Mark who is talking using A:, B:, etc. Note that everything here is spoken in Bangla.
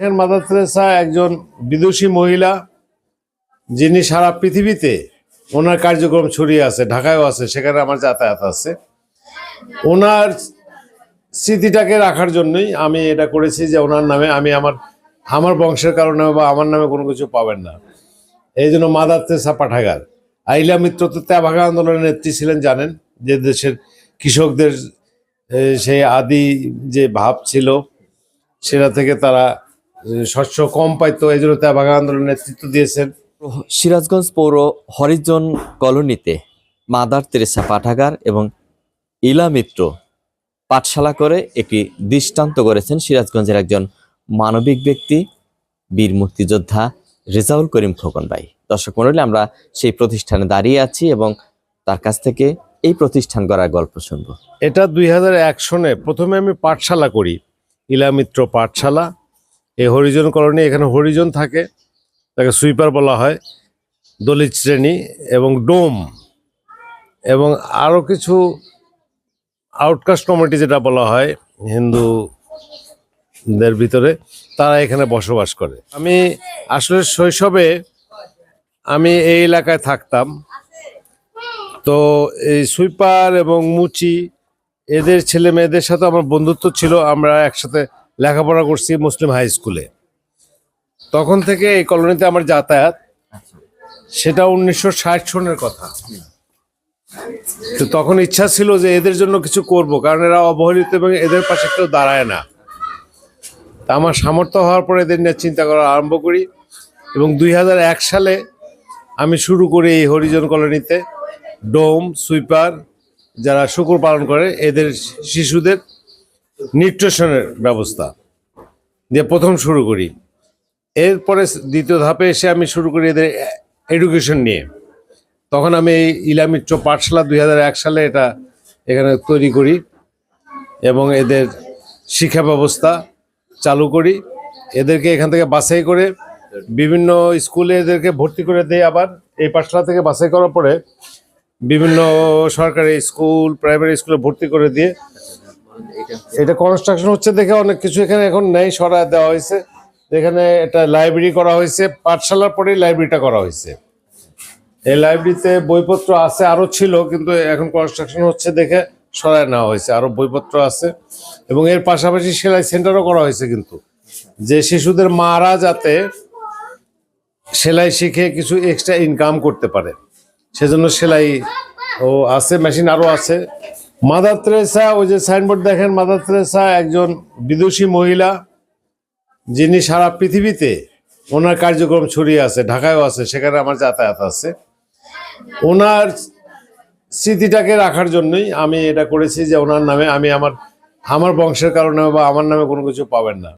A: এখানে মাদার তেরেসা একজন বিদুষী মহিলা, যিনি সারা পৃথিবীতে ওনার কার্যক্রম ছড়িয়ে আছে, ঢাকায়ও আছে, সেখানে আমার যাতায়াত আছে। ওনার স্মৃতিটাকে রাখার জন্যই আমি এটা করেছি যে ওনার নামে আমি আমার আমার বংশের কারণে বা আমার নামে কোনো কিছু পাবেন না। এই জন্য মাদার তেরেসা পাঠাগার। আইলা মিত্র তো ত্যাভাগা আন্দোলনের নেত্রী ছিলেন, জানেন? যে দেশের কৃষকদের সেই আদি যে ভাব ছিল, সেটা থেকে তারা শস্য কম পাইতো এই জন্য ত্যাভাগা আন্দোলনের নেতৃত্ব দিয়েছেন।
B: সিরাজগঞ্জ পৌর হরিজন কলোনিতে মাদার তেরেসা পাঠাগার এবং ইলা মিত্র পাঠশালা করে একটি দৃষ্টান্ত করেছেন সিরাজগঞ্জের একজন মানবিক ব্যক্তি বীর মুক্তিযোদ্ধা রেজাউল করিম খোকন ভাই। দর্শক মন্ডলী আমরা সেই প্রতিষ্ঠানে দাঁড়িয়ে আছি এবং তার কাছ থেকে এই প্রতিষ্ঠান গড়ার গল্প শুনব।
A: এটা দুই হাজার এক সনে প্রথমে আমি পাঠশালা করি ইলামিত্র পাঠশালা। এই হরিজন কলোনি এখানে হরিজন থাকে, তাকে সুইপার বলা হয়, দলিত শ্রেণি এবং ডোম এবং আরও কিছু আউটকাস্ট কমিটি যেটা বলা হয় হিন্দুদের ভিতরে, তারা এখানে বসবাস করে। আমি আসলে শৈশবে আমি এই এলাকায় থাকতাম, তো এই সুইপার এবং মুচি, এদের ছেলে মেয়েদের সাথে আমার বন্ধুত্ব ছিল, আমরা একসাথে লেখাপড়া করছি মুসলিম হাই স্কুলে তখন থেকে এই কলোনিতে আমার যাতায়াত, সেটা উনিশশো ষাট সনের কথা। তো তখন ইচ্ছা ছিল যে এদের জন্য কিছু করব, কারণ এরা অবহেলিত এবং এদের পাশে কেউ দাঁড়ায় না। তা আমার সামর্থ্য হওয়ার পরে এদের নিয়ে চিন্তা করা আরম্ভ করি এবং দুই হাজার এক সালে আমি শুরু করি এই হরিজন কলোনিতে ডোম, সুইপার যারা শুকুর পালন করে, এদের শিশুদের নিউট্রিশনের ব্যবস্থা দিয়ে প্রথম শুরু করি। এরপরে দ্বিতীয় ধাপে এসে আমি শুরু করি এদের এডুকেশন নিয়ে। তখন আমি এই ইলামিত্র পাঠশালা দুই হাজার এক সালে এটা এখানে তৈরি করি এবং এদের শিক্ষা ব্যবস্থা চালু করি। এদেরকে এখান থেকে বাছাই করে বিভিন্ন স্কুলে এদেরকে ভর্তি করে দেয় আবার। এই পাঠশালা থেকে বাছাই করার পরে বিভিন্ন সরকারি স্কুল প্রাইমারি স্কুলে ভর্তি করে দিয়ে এটা কনস্ট্রাকশন হচ্ছে দেখে অনেক কিছু এখানে এখন নেই, সরায় দেওয়া হয়েছে। এখানে এটা লাইব্রেরি করা হয়েছে, পাঠশালার পরেই লাইব্রেরিটা করা হয়েছে। এই লাইব্রেরিতে বইপত্র আছে, আরও ছিল, কিন্তু এখন কনস্ট্রাকশন হচ্ছে দেখে সরায় নেওয়া হয়েছে, আরও বইপত্র আছে। এবং এর পাশাপাশি সেলাই সেন্টারও করা হয়েছে কিন্তু। যে শিশুদের মারা যাতে সেলাই শিখে কিছু এক্সট্রা ইনকাম করতে পারে। সেজন্য সেলাই ও আছে মেশিন আরও আছে। মাদার তেরেসা, ওই যে সাইনবোর্ড দেখেন, মাদার তেরেসা একজন বিদুষী মহিলা যিনি সারা পৃথিবীতে ওনার কার্যক্রম ছড়িয়ে আছে, ঢাকায়ও আছে, সেখানে আমার যাতায়াত আছে। ওনার স্মৃতিটাকে রাখার জন্যই আমি এটা করেছি যে ওনার নামে আমি আমার আমার বংশের কারণে বা আমার নামে কোনো কিছু পাবেন না।